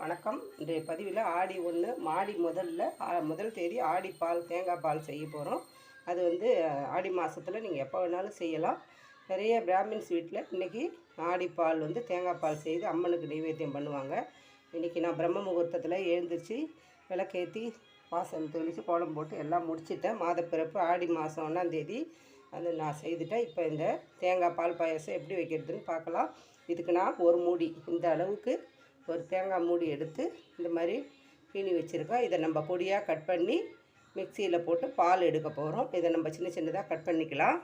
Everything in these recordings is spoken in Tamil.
வணக்கம். இன்றைய பதிவில் ஆடி ஒன்று மாடி முதல்ல முதல் தேதி ஆடி பால் தேங்காய் பால் செய்ய போகிறோம் அது வந்து ஆடி மாதத்தில் நீங்கள் எப்போ வேணாலும் செய்யலாம். நிறைய பிராமின்ஸ் வீட்டில் இன்றைக்கி ஆடி பால் வந்து தேங்காய் பால் செய்து அம்மனுக்கு நைவேத்தியம் பண்ணுவாங்க. இன்றைக்கி நான் பிரம்ம முகூர்த்தத்தில் எழுந்திரிச்சு விளக்கேற்றி வாசல் தெளித்து கோலம் போட்டு எல்லாம் முடிச்சிட்டேன். மாதப்பிறப்பு ஆடி மாதம் ஒன்றாந்தேதி அது நான் செய்துட்டேன். இப்போ இந்த தேங்காய் பால் பாயாசம் எப்படி வைக்கிறதுன்னு பார்க்கலாம். இதுக்கு நான் ஒரு மூடி. இந்த அளவுக்கு ஒரு தேங்காய் மூடி எடுத்து இந்த மாதிரி பீனி வச்சுருக்கோம். இதை நம்ம பொடியாக கட் பண்ணி மிக்சியில் போட்டு பால் எடுக்க போகிறோம். இதை நம்ம சின்ன சின்னதாக கட் பண்ணிக்கலாம்.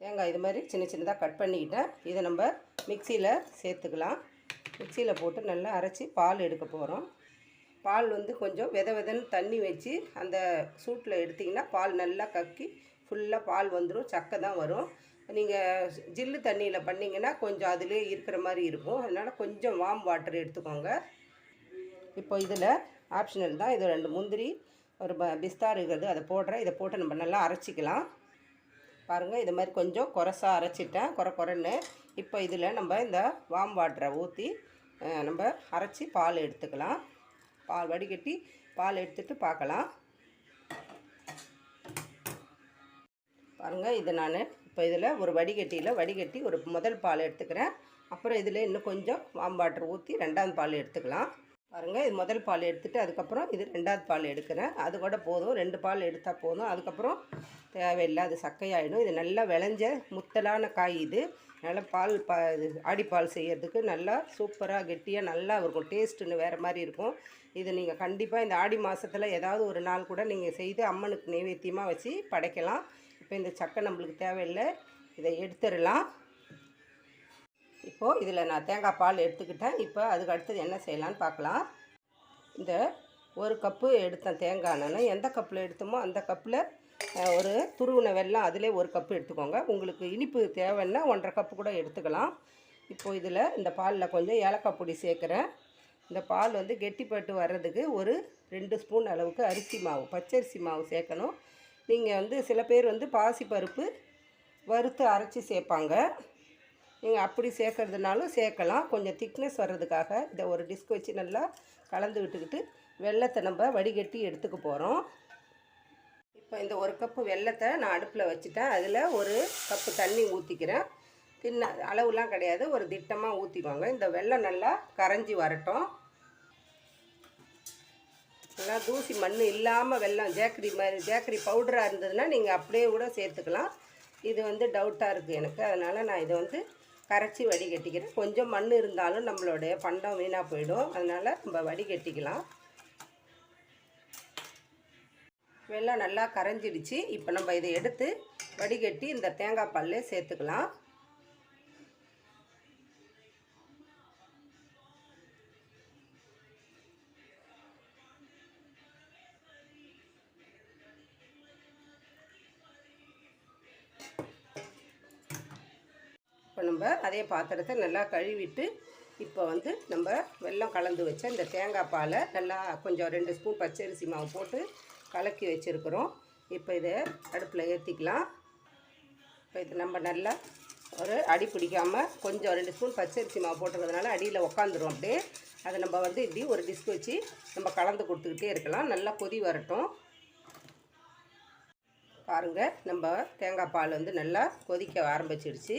தேங்காய் இது மாதிரி சின்ன சின்னதாக கட் பண்ணிக்கிட்டேன். இதை நம்ம மிக்சியில் சேர்த்துக்கலாம். மிக்சியில் போட்டு நல்லா அரைச்சி பால் எடுக்க போகிறோம். பால் வந்து கொஞ்சம் வித விதன்னு தண்ணி வச்சு அந்த சூட்டில் எடுத்திங்கன்னா பால் நல்லா கக்கி ஃபுல்லாக பால் வந்துடும். சக்கை தான் வரும். நீங்கள் ஜில்லு தண்ணியில் பண்ணிங்கன்னா கொஞ்சம் அதிலே இருக்கிற மாதிரி இருக்கும். அதனால் கொஞ்சம் வார்ம் வாட்டர் எடுத்துக்கோங்க. இப்போ இதில் ஆப்ஷனல் தான். இது ரெண்டு முந்திரி ஒரு ப பிஸ்தா இருக்கிறது அதை போடுறேன். இதை போட்டு நம்ம நல்லா அரைச்சிக்கலாம். பாருங்கள் இது மாதிரி கொஞ்சம் குறசா அரைச்சிட்டேன். குறை குறைன்னு இப்போ இதில் நம்ம இந்த வார்ம் வாட்டரை ஊற்றி நம்ம அரைச்சி பால் எடுத்துக்கலாம். பால் வடிகட்டி பால் எடுத்துட்டு பார்க்கலாம். பாருங்கள் இது நான் இப்போ இதில் ஒரு வடிகட்டியில் வடிகட்டி ஒரு முதல் பால் எடுத்துக்கிறேன். அப்புறம் இதில் இன்னும் கொஞ்சம் வாம் வாட்டர் ஊற்றி ரெண்டாவது பால் எடுத்துக்கலாம். பாருங்கள் இது முதல் பால் எடுத்துகிட்டு அதுக்கப்புறம் இது ரெண்டாவது பால் எடுக்கிறேன். அது கூட போதும். ரெண்டு பால் எடுத்தால் போதும். அதுக்கப்புறம் தேவையில்லை அது சக்கையாயிடும். இது நல்லா விளைஞ்ச முத்தலான காய் இது. நல்லா பால் பா இது ஆடிப்பால் செய்கிறதுக்கு நல்லா சூப்பராக கெட்டியாக நல்லா இருக்கும். டேஸ்ட்டுன்னு வேறு மாதிரி இருக்கும். இது நீங்கள் கண்டிப்பாக இந்த ஆடி மாதத்தில் ஏதாவது ஒரு நாள் கூட நீங்கள் செய்து அம்மனுக்கு நைவேத்தியமாக வச்சு படைக்கலாம். இப்போ இந்த சக்கை நம்மளுக்கு தேவையில்லை இதை எடுத்துடலாம். இப்போது இதில் நான் தேங்காய் பால் எடுத்துக்கிட்டேன். இப்போ அதுக்கு அடுத்தது என்ன செய்யலான்னு பார்க்கலாம். இந்த ஒரு கப்பு எடுத்தேன் தேங்காய் நான் எந்த கப்பில் எடுத்தோமோ அந்த கப்பில் ஒரு துருவின வெல்லம் அதிலே ஒரு கப்பு எடுத்துக்கோங்க. உங்களுக்கு இனிப்பு தேவைன்னா ஒன்றரை கப்பு கூட எடுத்துக்கலாம். இப்போது இதில் இந்த பாலில் கொஞ்சம் ஏலக்காய் பொடி சேர்க்குறேன். இந்த பால் வந்து கெட்டிப்பட்டு வர்றதுக்கு ஒரு ரெண்டு ஸ்பூன் அளவுக்கு அரிசி மாவு பச்சரிசி மாவு சேர்க்கணும். நீங்கள் வந்து சில பேர் வந்து பாசிப்பருப்பு வறுத்து அரைச்சி சேர்ப்பாங்க நீங்கள் அப்படி சேர்க்கறதுனாலும் சேர்க்கலாம் கொஞ்சம் திக்னஸ் வர்றதுக்காக இதை ஒரு டிஸ்க் வச்சு நல்லா கலந்து விட்டுக்கிட்டு வெள்ளத்தை நம்ம வடிகட்டி எடுத்துக்க போகிறோம் இப்போ இந்த ஒரு கப்பு வெள்ளத்தை நான் அடுப்பில் வச்சுட்டேன். அதில் ஒரு கப்பு தண்ணி ஊற்றிக்கிறேன் தின்ன அளவுலாம் கிடையாது. ஒரு திட்டமாக ஊற்றிக்குவாங்க இந்த வெள்ளம் நல்லா கரைஞ்சி வரட்டும். நல்லா தூசி மண் இல்லாமல் வெள்ளம் ஜேக்கரி மாதிரி ஜேக்கரி பவுடராக இருந்ததுன்னா நீங்கள் அப்படியே கூட சேர்த்துக்கலாம். இது வந்து டவுட்டாக இருக்குது எனக்கு. அதனால் நான் இதை வந்து கரைச்சி வடிகட்டிக்கிறேன். கொஞ்சம் மண் இருந்தாலும் நம்மளுடைய பண்டம் வீணாக போயிடும். அதனால் நம்ம வடிகட்டிக்கலாம். வெள்ளம் நல்லா கரைஞ்சிடுச்சு. இப்போ நம்ம இதை எடுத்து வடிகட்டி இந்த தேங்காய் பால்லே சேர்த்துக்கலாம். நம்ம அதே பாத்திரத்தை நல்லா கழுவிட்டு இப்போ வந்து நம்ம வெள்ளம் கலந்து வச்ச இந்த தேங்காய் பாலை நல்லா கொஞ்சம் ரெண்டு ஸ்பூன் பச்சரிசி மாவு போட்டு கலக்கி வச்சுருக்குறோம். இப்போ இதை அடுப்பில் ஏற்றிக்கலாம் இப்போ இது நம்ம நல்லா ஒரு அடி பிடிக்காமல் கொஞ்சம் ரெண்டு ஸ்பூன் பச்சரிசி மாவு போட்டுக்கிறதுனால அடியில் உக்காந்துரும் அப்படியே. அதை நம்ம வந்து இப்படி ஒரு டிஸ்க் வச்சு நம்ம கலந்து கொடுத்துக்கிட்டே இருக்கலாம். நல்லா கொதி வரட்டும். பாருங்கள் நம்ம தேங்காய் பால் வந்து நல்லா கொதிக்க ஆரம்பிச்சிடுச்சு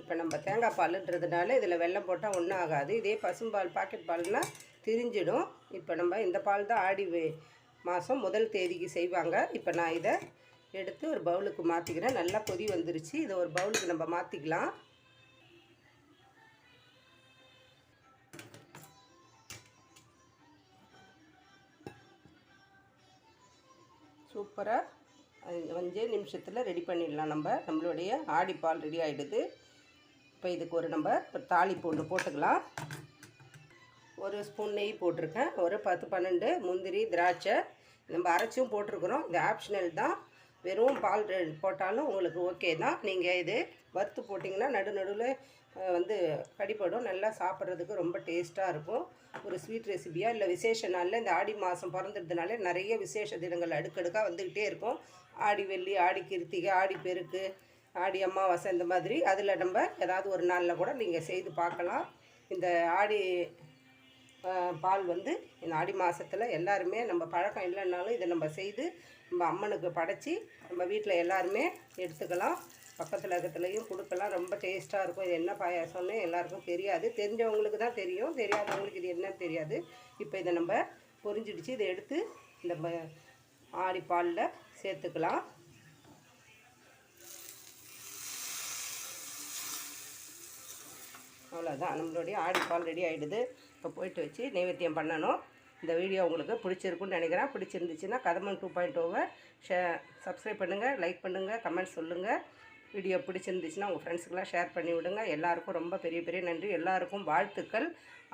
இப்போ நம்ம தேங்காய் பாலுன்றதுனால இதில் வெல்லம் போட்டால் ஒன்றும் ஆகாது இதே பசும்பால் பாக்கெட் பால்னால் திரிஞ்சிடும். இப்போ நம்ம இந்த பால் தான் ஆடி மாதம் முதல் தேதிக்கு செய்வாங்க. இப்போ நான் இதை எடுத்து ஒரு பவுலுக்கு மாற்றிக்கிறேன் நல்லா கொதி வந்துருச்சு. இதை ஒரு பவுலுக்கு நம்ம மாற்றிக்கலாம் சூப்பராக அஞ்சே நிமிஷத்தில் ரெடி பண்ணிடலாம் நம்ம. நம்மளுடைய ஆடிப்பால் ரெடி ஆகிடுது இப்போ இதுக்கு ஒரு நம்ம ஒரு தாளிப்பு ஒன்று போட்டுக்கலாம். ஒரு ஸ்பூன் நெய் போட்டிருக்கேன். ஒரு பத்து பன்னெண்டு முந்திரி திராட்சை நம்ம அரைச்சும் போட்டிருக்கிறோம். இது ஆப்ஷனல் தான். வெறும் பால் போட்டாலும் உங்களுக்கு ஓகே தான். நீங்கள் இது வறுத்து போட்டிங்கன்னா நடு நடுவில் வந்து கடிப்படும் நல்லா சாப்பிட்றதுக்கு ரொம்ப டேஸ்ட்டாக இருக்கும். ஒரு ஸ்வீட் ரெசிபியாக இல்லை விசேஷ நாளில் இந்த ஆடி மாதம் பிறந்ததுனால நிறைய விசேஷ தினங்கள் அடுக்கடுக்காக வந்துக்கிட்டே இருக்கும். ஆடி வெள்ளி ஆடி கிருத்திகை ஆடி பெருக்கு ஆடி அமாவாசை இந்த மாதிரி. அதில் நம்ம ஏதாவது ஒரு நாளில் கூட நீங்கள் செய்து பார்க்கலாம். இந்த ஆடி பால் வந்து இந்த ஆடி மாதத்தில் எல்லாருமே நம்ம பழக்கம் இல்லைன்னாலும் இதை நம்ம செய்து நம்ம அம்மனுக்கு படைச்சி நம்ம வீட்டில் எல்லாருமே எடுத்துக்கலாம். பக்கத்தில் இருக்கிறதுலையும் கொடுக்கலாம். ரொம்ப டேஸ்ட்டாக இருக்கும். இது என்ன பாயாசம்னு எல்லாருக்கும் தெரியாது. தெரிஞ்சவங்களுக்கு தான் தெரியும். தெரியாதவங்களுக்கு இது என்னன்னு தெரியாது. இப்போ இதை நம்ம பொரிஞ்சிடுச்சு. இதை எடுத்து இந்த ம- ஆடி பாலில் சேர்த்துக்கலாம். அவ்வளோதான் நம்மளுடைய ஆடி பால் ரெடி ஆகிடுது இப்போ போயிட்டு வச்சு நைவேத்தியம் பண்ணணும். இந்த வீடியோ உங்களுக்கு பிடிச்சிருக்குன்னு நினைக்கிறேன். பிடிச்சிருந்துச்சுன்னா கதமன் டூ பாயிண்ட் ஓவை ஷே சப்ஸ்கிரைப் பண்ணுங்கள் லைக் பண்ணுங்கள் கமெண்ட் சொல்லுங்கள் வீடியோ பிடிச்சிருந்துச்சுன்னா உங்கள் ஃப்ரெண்ட்ஸுக்கெல்லாம் ஷேர் பண்ணி விடுங்க. எல்லாருக்கும் ரொம்ப பெரிய பெரிய நன்றி. எல்லாருக்கும் வாழ்த்துக்கள்.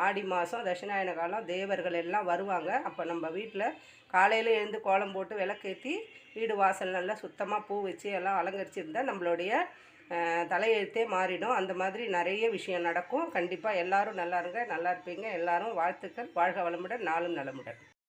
ஆடி மாதம் தட்சிணாயன காலம் தேவர்கள் எல்லாம் வருவாங்க. அப்போ நம்ம வீட்டில் காலையில் எழுந்து கோலம் போட்டு விளக்கேற்றி வீடு வாசல் நல்லா சுத்தமாக பூ வச்சு எல்லாம் அலங்கரிச்சிருந்தால் நம்மளுடைய தலையெழுத்தே மாறிடும். அந்த மாதிரி நிறைய விஷயம் நடக்கும். கண்டிப்பாக எல்லாரும் நல்லா இருங்க நல்லா இருப்பீங்க. எல்லாரும் வாழ்த்துக்கள். வாழ்க வளமுடன் நாளும் நலமுடன்.